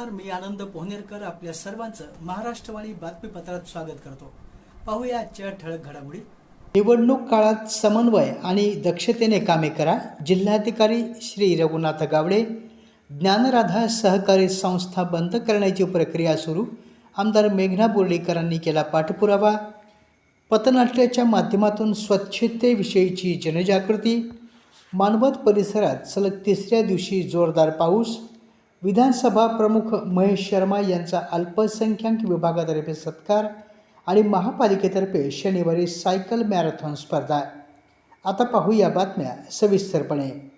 नमस्कार मी आनंद पोहनेरकर आपल्या सर्वांचं महाराष्ट्रवाणी बातमीपत्रात स्वागत करतो. पाहूया आजच्या ठळक घडामोडी. निवडणूक काळात समन्वय आणि दक्षतेने कामे करा जिल्हाधिकारी श्री रघुनाथ गावडे ज्ञानराधा सहकारी संस्था बंद करण्याची प्रक्रिया सुरू आमदार मेघना बोर्डीकरांनी केला पाठपुरावा पथनाट्याच्या माध्यमातून स्वच्छतेविषयीची जनजागृती मानवत परिसरात सलग तिसऱ्या दिवशी जोरदार पाऊस विधानसभा प्रमुख महेश शर्मा यांचा अल्पसंख्याक विभागातर्फे सत्कार आणि महापालिकेतर्फे शनिवारी सायकल मॅरेथॉन स्पर्धा. आता पाहू या बातम्या सविस्तरपणे.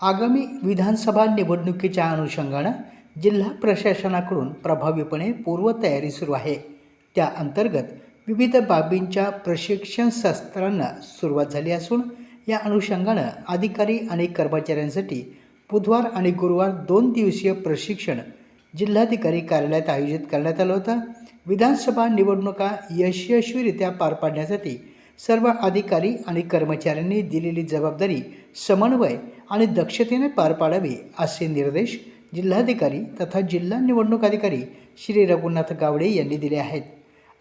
आगामी विधानसभा निवडणुकीच्या अनुषंगानं जिल्हा प्रशासनाकडून प्रभावीपणे पूर्वतयारी सुरू आहे. त्या अंतर्गत विविध बाबींच्या प्रशिक्षण सत्रांना सुरुवात झाली असून या अनुषंगानं अधिकारी आणि कर्मचाऱ्यांसाठी बुधवार आणि गुरुवार दोन दिवसीय प्रशिक्षण जिल्हाधिकारी कार्यालयात आयोजित करण्यात आलं होतं. विधानसभा निवडणुका यशस्वीरित्या पार पाडण्यासाठी सर्व अधिकारी आणि कर्मचाऱ्यांनी दिलेली जबाबदारी समन्वय आणि दक्षतेने पार पाडावी असे निर्देश जिल्हाधिकारी तथा जिल्हा निवडणूक अधिकारी श्री रघुनाथ गावडे यांनी दिले आहेत.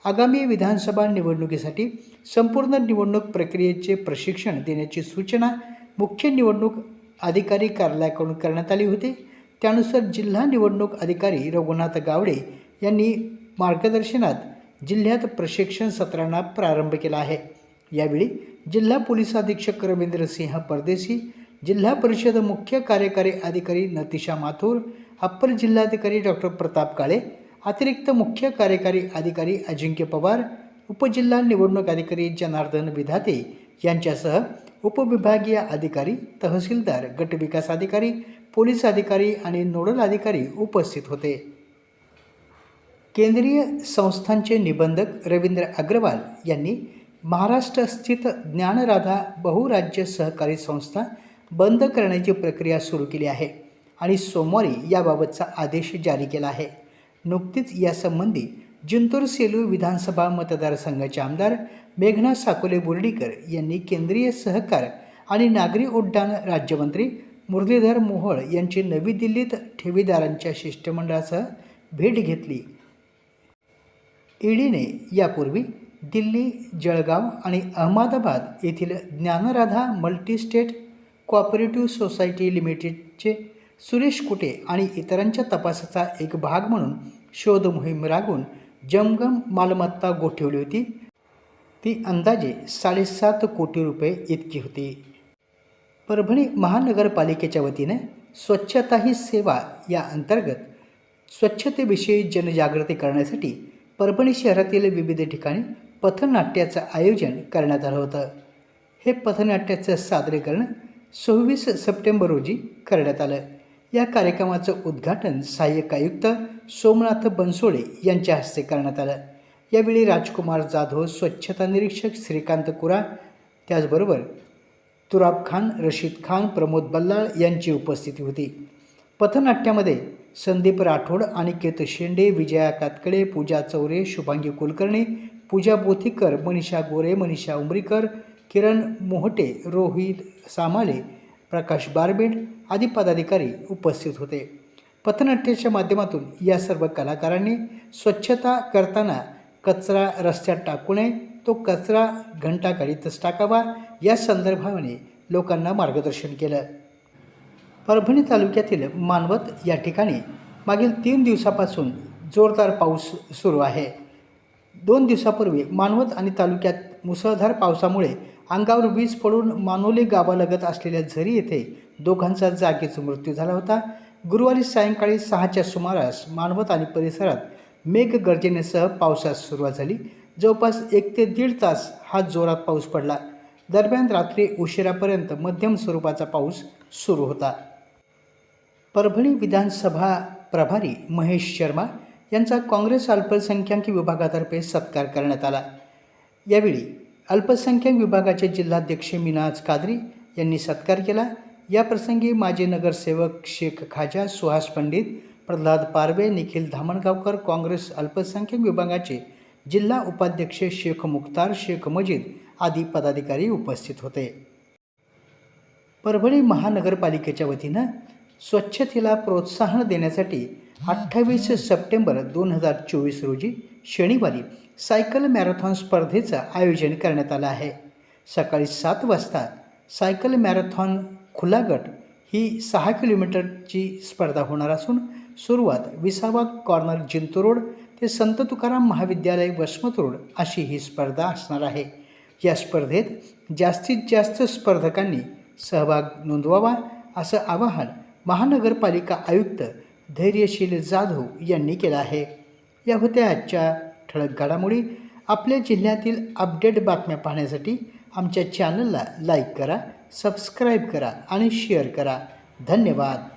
आगामी विधानसभा निवडणुकीसाठी संपूर्ण निवडणूक प्रक्रियेचे प्रशिक्षण देण्याची सूचना मुख्य निवडणूक अधिकारी कार्यालयाकडून करण्यात आली होती. त्यानुसार जिल्हा निवडणूक अधिकारी रघुनाथ गावडे यांनी मार्गदर्शनात जिल्ह्यात प्रशिक्षण सत्रांना प्रारंभ केला आहे. यावेळी जिल्हा पोलीस अधीक्षक रवींद्र सिंह परदेशी जिल्हा परिषद मुख्य कार्यकारी अधिकारी नतिशा माथूर अप्पर जिल्हाधिकारी डॉक्टर प्रताप काळे अतिरिक्त मुख्य कार्यकारी अधिकारी अजिंक्य पवार उपजिल्हा निवडणूक अधिकारी जनार्दन विधाते यांच्यासह उपविभागीय अधिकारी तहसीलदार गटविकास अधिकारी पोलीस अधिकारी आणि नोडल अधिकारी उपस्थित होते. केंद्रीय संस्थांचे निबंधक रवींद्र अग्रवाल यांनी महाराष्ट्र स्थित ज्ञानराधा बहुराज्य सहकारी संस्था बंद करण्याची प्रक्रिया सुरू केली आहे आणि सोमवारी याबाबतचा आदेश जारी केला आहे. नुकतीच यासंबंधी जिंतूर सेलू विधानसभा मतदारसंघाचे आमदार मेघना साकोले बोर्डीकर यांनी केंद्रीय सहकार आणि नागरी उड्डाण राज्यमंत्री मुरलीधर मोहोळ यांची नवी दिल्लीत ठेवीदारांच्या शिष्टमंडळासह भेट घेतली. ईडीने यापूर्वी दिल्ली जळगाव आणि अहमदाबाद येथील ज्ञानराधा मल्टीस्टेट कॉपरेटिव्ह सोसायटी लिमिटेडचे सुरेश कुटे आणि इतरांच्या तपासाचा एक भाग म्हणून शोध मोहीम राबवून जमगम मालमत्ता गोठवली होती. ती अंदाजे साडेसात कोटी रुपये इतकी होती. परभणी महानगरपालिकेच्या वतीने स्वच्छता ही सेवा या अंतर्गत स्वच्छतेविषयी जनजागृती करण्यासाठी परभणी शहरातील विविध ठिकाणी पथनाट्याचं आयोजन करण्यात आलं होतं. हे पथनाट्याचं सादरीकरण सव्वीस सप्टेंबर रोजी करण्यात आलं. या कार्यक्रमाचं उद्घाटन सहाय्यक आयुक्त सोमनाथ बनसोडे यांच्या हस्ते करण्यात आलं. यावेळी राजकुमार जाधव स्वच्छता निरीक्षक श्रीकांत कुरा त्याचबरोबर तुराब खान रशीद खान प्रमोद बल्लाळ यांची उपस्थिती होती. पथनाट्यामध्ये संदीप राठोड अनिकेत शेंडे विजया कातकडे पूजा चौरे शुभांगी कुलकर्णी पूजा बोथीकर मनीषा गोरे मनीषा उमरीकर किरण मोहटे रोहित सामाले प्रकाश बारबीड आदी पदाधिकारी उपस्थित होते. पथनाट्याच्या माध्यमातून या सर्व कलाकारांनी स्वच्छता करताना कचरा रस्त्यात टाकू नये तो कचरा घंटागाडीतच टाकावा या संदर्भाने लोकांना मार्गदर्शन केलं. परभणी तालुक्यातील मानवत या ठिकाणी मागील तीन दिवसापासून जोरदार पाऊस सुरू आहे. दोन दिवसापूर्वी मानवत आणि तालुक्यात मुसळधार पावसामुळे अंगावर वीज पडून मानोली गावालगत असलेल्या झरी येथे दोघांचा जागीच मृत्यू झाला होता. गुरुवारी सायंकाळी सहाच्या सुमारास मानवत आणि परिसरात मेघगर्जनेसह पावसास सुरुवात झाली. जवळपास एक ते दीड तास हा जोरात पाऊस पडला. दरम्यान रात्री उशिरापर्यंत मध्यम स्वरूपाचा पाऊस सुरू होता. परभणी विधानसभा प्रभारी महेश शर्मा यांचा काँग्रेस अल्पसंख्याक विभागातर्फे सत्कार करण्यात आला. यावेळी अल्पसंख्याक विभागाचे जिल्हाध्यक्ष मिनाज कादरी यांनी सत्कार केला. याप्रसंगी माजी नगरसेवक शेख खाजा सुहास पंडित प्रल्हाद पारवे निखिल धामणगावकर काँग्रेस अल्पसंख्याक विभागाचे जिल्हा उपाध्यक्ष शेख मुख्तार शेख मजीद आदी पदाधिकारी उपस्थित होते. परभणी महानगरपालिकेच्या वतीनं स्वच्छतेला प्रोत्साहन देण्यासाठी अठ्ठावीस सप्टेंबर दोन हजार चोवीस रोजी शनिवारी सायकल मॅरेथॉन स्पर्धेचं आयोजन करण्यात आलं आहे. सकाळी सात वाजता सायकल मॅरेथॉन खुला गट ही सहा किलोमीटरची स्पर्धा होणार असून सुरुवात विसावा कॉर्नर जिंतू रोड ते संत तुकाराम महाविद्यालय वसमत रोड अशी ही स्पर्धा असणार आहे. या स्पर्धेत जास्तीत जास्त स्पर्धकांनी सहभाग नोंदवावा असं आवाहन महानगरपालिका आयुक्त धैर्यशील जाधव यांनी केलं आहे. या होत्या आजच्या ठळक घडामोडी. आपल्या जिल्ह्यातील अपडेट बातम्या पाहण्यासाठी आमच्या चॅनलला लाईक करा सबस्क्राईब करा आणि शेअर करा. धन्यवाद.